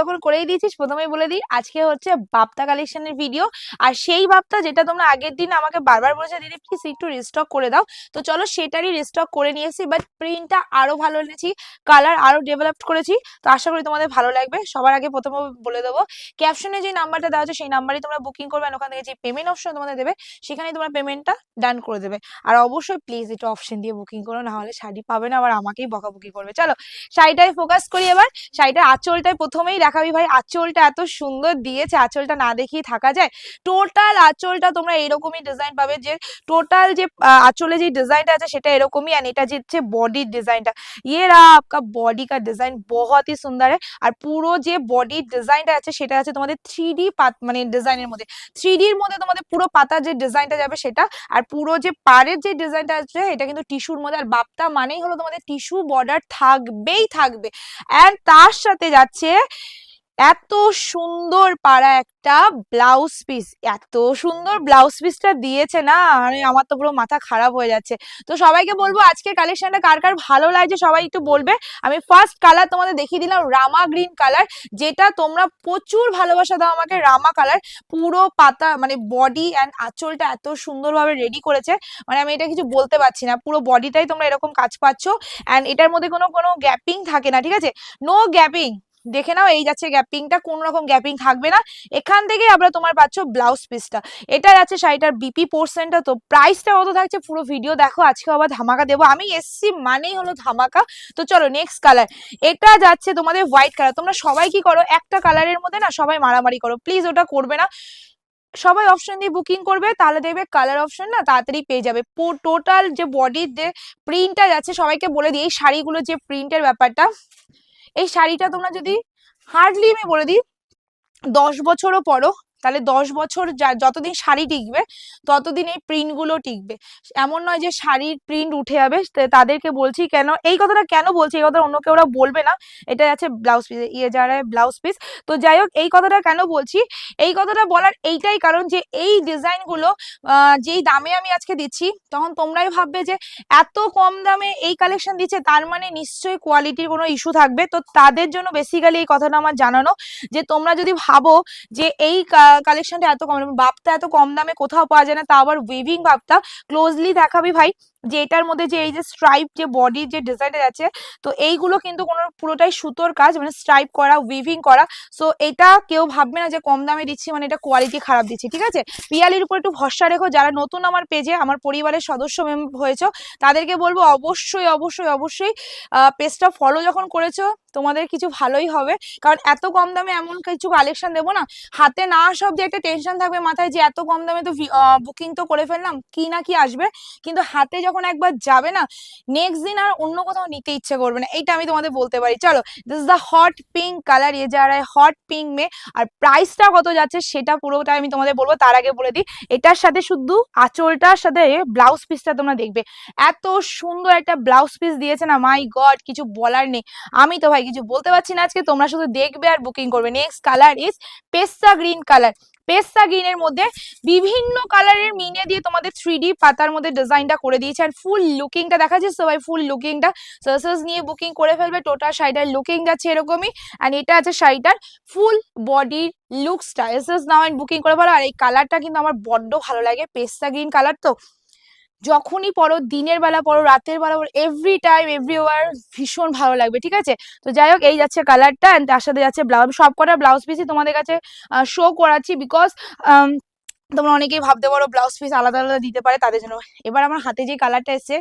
যখন করেই দিয়েছিস, প্রথমেই বলে দিই, আজকে হচ্ছে বাপ্তা কালেকশনের ভিডিও আর সেই বাপ্তা যেটা তোমরা আগের দিন আমাকে বারবার বলেছে, দিদি প্লিজ একটু রিস্টক করে দাও। তো চলো সেটারই রিস্টক করে নিয়েছি বাট প্রিন্টটা আরও ভালো এনেছি কালার আরও ডেভেলপ করেছি। তো আশা করি তোমাদের ভালো লাগবে। সবার আগে প্রথমে বলে দেবো ক্যাপশনে যে নাম্বারটা দেওয়া আছে, সেই নাম্বারই তোমরা বুকিং করবে ওখান থেকে যে পেমেন্ট অপশন তোমাদের দেবে, সেখানেই তোমরা পেমেন্টটা ডান করে দেবে। আর অবশ্যই প্লিজ একটু অপশন দিয়ে বুকিং করো, না হলে শাড়ি পাবে না, আবার আমাকেই বকাবকি করবে। চলো, শাড়িটায় ফোকাস করি এবার। শাড়িটার আঁচলটায় প্রথমেই দেখাবি ভাই আঁচলটা এত সুন্দর দিয়েছে, আঁচলটা না দেখিয়ে থাকা যায়। টোটাল আঁচলটা তোমরা এরকমই ডিজাইন পাবে যে টোটাল যে আঁচলে যে ডিজাইনটা আছে সেটা এরকমই আর এটা যে বডির ডিজাইনটা ইয়েরা আপনার বডি কা ডিজাইন বহুত সুন্দর সুন্দর। আর পুরো যে বডির ডিজাইনটা আছে সেটা আছে তোমাদের থ্রি ডি মানে ডিজাইনের মধ্যে। থ্রি ডির মধ্যে তোমাদের পুরো পাতার যে ডিজাইনটা যাবে সেটা, আর পুরো যে পাড়ের যে ডিজাইনটা আছে এটা কিন্তু টিস্যুর মধ্যে। আর বাপ্তা মানেই হলো তোমাদের টিস্যু বর্ডার থাকবেই থাকবে। অ্যান্ড তার সাথে যাচ্ছে এত সুন্দর পাড়া একটা ব্লাউজ পিস এত সুন্দর ব্লাউজ পিসটা দিয়েছে না? মানে আমার তো পুরো মাথা খারাপ হয়ে যাচ্ছে। তো সবাইকে বলব, আজকের কালেকশনটা কার কার ভালো লাগছে সবাই একটু বলবে। আমি ফার্স্ট কালার তোমাদের দেখিয়ে দিলাম, রামা গ্রিন কালার যেটা তোমরা প্রচুর ভালোবাসা দাও আমাকে, রামা কালার পুরো পাতা মানে বডি অ্যান্ড আঁচলটা এত সুন্দরভাবে রেডি করেছে। মানে আমি এটা কিছু বলতে পারছি না, পুরো বডিটাই তোমরা এরকম কাজ পাচ্ছ। অ্যান্ড এটার মধ্যে কোনো কোনো গ্যাপিং থাকে না, ঠিক আছে? নো গ্যাপিং দেখে নাও, এই যাচ্ছে গ্যাপিংটা, কোন রকম গ্যাপিং থাকবে না। এখান থেকে আমরা তোমার পাচ্ছ ব্লাউজ পিসটা এটা যাচ্ছে শাড়িটার বিপি পোর্শনটা তো প্রাইসটা কত থাকছে পুরো ভিডিও দেখো, আজকে আবার ধামাকা দেবো। আমি এসছি মানেই হলো ধামাকা। তো চলো নেক্সট কালার এটা যাচ্ছে তোমাদের হোয়াইট কালার তোমরা সবাই কি করো, একটা কালারের মধ্যে না সবাই মারামারি করো। প্লিজ ওটা করবে না। সবাই অপশন দিয়ে বুকিং করবে, তাহলে দেখবে কালার অপশন না তাড়াতাড়ি পেয়ে যাবে। টোটাল যে বডির যে প্রিন্টটা যাচ্ছে, সবাইকে বলে দিই, এই শাড়িগুলোর যে প্রিন্টের ব্যাপারটা। এই শাড়িটা তোমরা যদি হার্ডলি আমি বলে দিই দশ বছরও পরো তাহলে দশ বছর যতদিন শাড়ি টিকবে, ততদিন এই প্রিন্টগুলো টিকবে। এমন নয় যে শাড়ির প্রিন্ট উঠে যাবে তাদেরকে বলছি কেন, এই কথাটা কেন বলছি, এই কথা অন্য কেউ বলবে না এটা আছে ব্লাউজ পিস ইয়ে যারা ব্লাউজ পিস তো যাই হোক, এই কথাটা কেন বলছি, এই কথাটা বলার এইটাই কারণ যে এই ডিজাইনগুলো যেই দামে আমি আজকে দিচ্ছি, তখন তোমরাই ভাববে যে এত কম দামে এই কালেকশন দিচ্ছে, তার মানে নিশ্চয়ই কোয়ালিটির কোনো ইস্যু থাকবে। তো তাদের জন্য বেসিক্যালি এই কথাটা আমার জানানো, যে তোমরা যদি ভাবো যে এই কালেকশনটা এত কম, বাপটা এত কম দামে কোথাও পাওয়া যায় না, তা আবার উইভিং বাপটা ক্লোজলি দেখাবি ভাই। যে এটার মধ্যে যে এই যে স্ট্রাইপ যে বডির যে ডিজাইনটা আছে, তো এইগুলো কিন্তু কোনো পুরোটাই সুতোর কাজ মানে স্ট্রাইপ করা উইভিং করা সো এটা কেউ ভাববে না যে কম দামে দিচ্ছি মানে এটা কোয়ালিটি খারাপ দিচ্ছি, ঠিক আছে? পিয়ালির উপর একটু ভরসা রেখো, যারা নতুন আমার পেজে আমার পরিবারের সদস্য মেম হয়েছো, তাদেরকে বলব অবশ্যই অবশ্যই অবশ্যই পেজটা ফলো যখন করেছ, তোমাদের কিছু ভালোই হবে, কারণ এত কম দামে এমন কিছু কালেকশন দেবো না, হাতে না আসা অব্দি একটা টেনশন থাকবে মাথায় যে এত কম দামে তো বুকিং তো করে ফেললাম, কি না কি আসবে, কিন্তু হাতে যখন একবার যাবে না নেক্সট দিন আর অন্য কোথাও নিতে ইচ্ছে করবে না। এইটা আমি তোমাদের বলতে পারি। চলো this is the hot pink colour এ যা হট পিঙ্ক মে, আর প্রাইসটা কত যাচ্ছে সেটা পুরোটা আমি তোমাদের বলব, তার আগে বলে দিই। এটার সাথে শুধু আঁচলটার সাথে ব্লাউজ পিসটা তোমরা দেখবে। এত সুন্দর একটা ব্লাউজ পিস দিয়েছে না মাই গড কিছু বলার নেই। আমি তো ভাই কিছু বলতে পারছি না আজকে, তোমরা শুধু দেখবে আর বুকিং করবে। Next colour is pista green colour pista গ্রিনের মধ্যে বিভিন্ন কালারের মিনে দিয়ে তোমাদের থ্রি ডি পাতার মধ্যে ডিজাইনটা করে দিয়েছে। আর ফুল লুকিংটা দেখা যাচ্ছে সবাই ফুল লুকিংটা সার্সেস নিয়ে বুকিং করে ফেলবে টোটাল শাড়িটার লুকিং যাচ্ছে এরকমই। অ্যান্ড এটা আছে শাড়িটার ফুল বডির লুকসটা এসএস নাও বুকিং করে ফেলো। আর এই কালারটা কিন্তু আমার বড্ড ভালো লাগে, পেস্তা গ্রিন কালার তো। যখনই পড়ো, দিনের বেলা পড়ো, রাতের বেলা পড়ো এভরি টাইম এভরি ওয়ার ভীষণ ভালো লাগবে, ঠিক আছে? তো যাই হোক, এই যাচ্ছে কালারটা অ্যান্ড তার সাথে যাচ্ছে ব্লাউজ সব কটা ব্লাউজ পিসই তোমাদের কাছে শো করাচ্ছি বিকজ তোমরা অনেকেই ভাবতে পারো ব্লাউজ পিস আলাদা আলাদা দিতে পারে, তাদের জন্য। এবার আমার হাতে যে কালারটা এসছে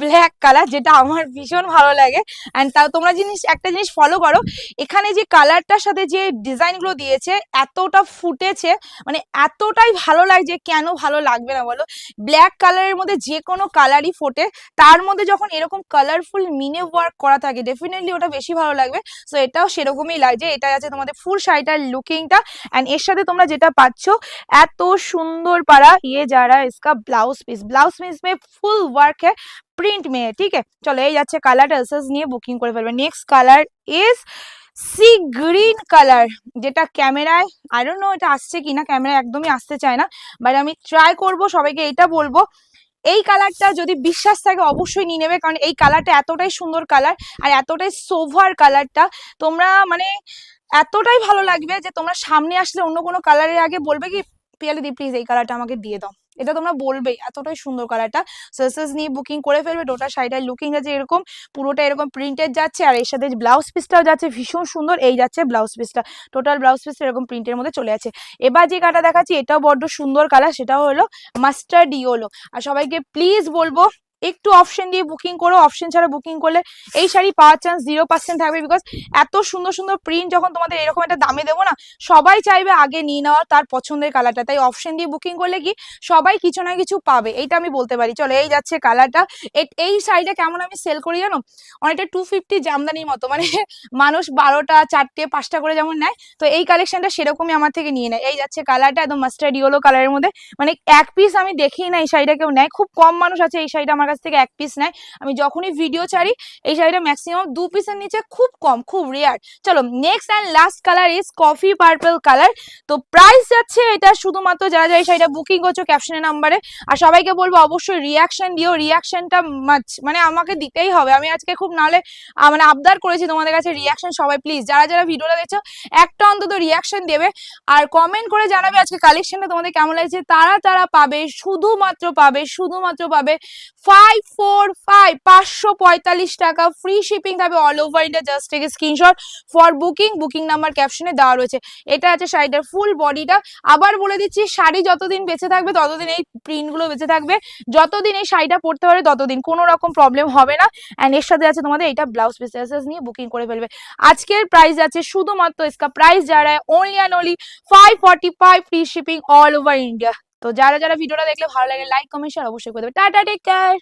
ব্ল্যাক কালার যেটা আমার ভীষণ ভালো লাগে। অ্যান্ড তা তোমরা জিনিস, একটা জিনিস ফলো করো, এখানে যে কালারটার সাথে যে ডিজাইনগুলো দিয়েছে, এতটা ফুটেছে মানে এতটাই ভালো লাগছে কেন ভালো লাগবে না বলো? ব্ল্যাক কালারের মধ্যে যে কোনো কালারই ফোটে, তার মধ্যে যখন এরকম কালারফুল মিনে ওয়ার্ক করা থাকে ডেফিনেটলি ওটা বেশি ভালো লাগবে। সো এটাও সেরকমই লাগছে এটা আছে তোমাদের ফুল শাড়িটার লুকিংটা অ্যান্ড এর সাথে তোমরা যেটা পাচ্ছ, এত সুন্দর পারা ইয়ে যারা ইসকা ব্লাউজ পিস ব্লাউজ পিস মে ফুল ওয়ার্ক হ্যাঁ প্রিন্ট মে ঠিক আছে? চলো, এই যাচ্ছে কালারটা এসএস নিয়ে বুকিং করে ফেলবে। Next colour is sea green colour যেটা ক্যামেরায় ডোন্ট নো এটা আসছে কিনা, ক্যামেরায় একদমই আসতে চায় না বাট আমি ট্রাই করব, সবাইকে এটা বলব। এই কালারটা যদি বিশ্বাস থাকে, অবশ্যই নিয়ে নেবে, কারণ এই কালারটা এতটাই সুন্দর কালার আর এতটাই সোভার কালারটা তোমরা মানে এতটাই ভালো লাগবে যে তোমরা সামনে আসলে অন্য কোনো কালারের আগে বলবে কি, পিয়ালি দি প্লিজ এই কালারটা আমাকে দিয়ে দাও। এটা তোমরা বলবেই, এতটাই সুন্দর কালারটা সেসেস নিয়ে বুকিং করে ফেলবে টোটাল শাড়িটার লুকিং আছে এরকম পুরোটা এরকম প্রিন্টের যাচ্ছে, আর এর সাথে ব্লাউজ পিসটাও যাচ্ছে, ভীষণ সুন্দর, এই যাচ্ছে ব্লাউজ পিসটা টোটাল ব্লাউজ পিস এরকম প্রিন্টের মধ্যে চলে আছে। এবার যে কাটা দেখাচ্ছি, এটাও বড্ড সুন্দর কালার সেটাও হলো মাস্টার্ড ইয়োলো আর সবাইকে প্লিজ বলব একটু অপশন দিয়ে বুকিং করো অপশন ছাড়া বুকিং করলে এই শাড়ি পাওয়ার চান্স জিরো পার্সেন্ট থাকবে বিকজ এত সুন্দর সুন্দর প্রিন্ট যখন তোমাদের এরকম একটা দামে দেবো না, সবাই চাইবে আগে নিয়ে নেওয়ার তার পছন্দের কালারটা তাই অপশন দিয়ে বুকিং করলে কি সবাই কিছু না কিছু পাবে, এইটা আমি বলতে পারি। চলো, এই যাচ্ছে কালারটা এই শাড়িটা কেমন আমি সেল করি জানো? অনেকটা টু ফিফটি জামদানির মতো মানে মানুষ বারোটা, চারটে, পাঁচটা করে যেমন নেয়, তো এই কালেকশনটা সেরকমই আমার থেকে নিয়ে নেয়। এই যাচ্ছে কালারটা একদম মাস্টার্ড ইয়েলো কালারের মধ্যে। মানে এক পিস আমি দেখেই না এই শাড়িটা কেউ নেয়। খুব কম মানুষ আছে এই শাড়িটা আমার কাছ থেকে এক পিস নেয়। আমি যখনই ভিডিও ছাড়ি, এই শাড়িটা ম্যাক্সিমাম দু পিসের নিচে খুব কম, খুব রেয়ার চলো next and last colour is coffee purple colour তো প্রাইস যাচ্ছে এটা শুধুমাত্র যারা যারা এই শাড়িটা বুকিং করছ ক্যাপশনের নাম্বারে আর সবাইকে বলব অবশ্যই রিয়াকশন দিও রিয়াকশনটা মাছ মানে আমাকে দিতেই হবে। আমি আজকে খুব নালে মানে আবদার করেছি তোমাদের কাছে রিয়াকশন সবাই প্লিজ যারা যারা ভিডিওটা দেখছ, একটা অন্তত রিয়াকশন দেবে। আর কমেন্ট করে জানাবে আজকে কালেকশনটা তোমাদের কেমন লাগছে। তারা তারা পাবে, শুধুমাত্র পাবে শুধুমাত্র পাবে ফাইভ ফোর ফাইভ পাঁচশো পঁয়তাল্লিশ টাকা। ফ্রি শিপিং থাকবে অল ওভার ইন্ডিয়া জাস্ট থেকে screenshot for booking booking number ক্যাপশনে দেওয়া রয়েছে। এটা আছে শাড়িটার ফুল বডিটা আবার বলে দিচ্ছি, শাড়ি যতদিন বেঁচে থাকবে, ততদিন এই প্রিন্টগুলো বেঁচে থাকবে। যতদিন এই শাড়িটা পরতে পারে ততদিন কোনো রকম প্রবলেম হবে না। অ্যান্ড এর সাথে আছে তোমাদের এটা ব্লাউজ পিসেস নিয়ে বুকিং করে ফেলবে। আজকের প্রাইস আছে শুধুমাত্র ইসকা প্রাইস যারা only and only five forty five free shipping all over India তো যারা যারা ভিডিওটা দেখলে ভালো লাগে লাইক কমেন্ট শেয়ার অবশ্যই করে দেবে। Tata take care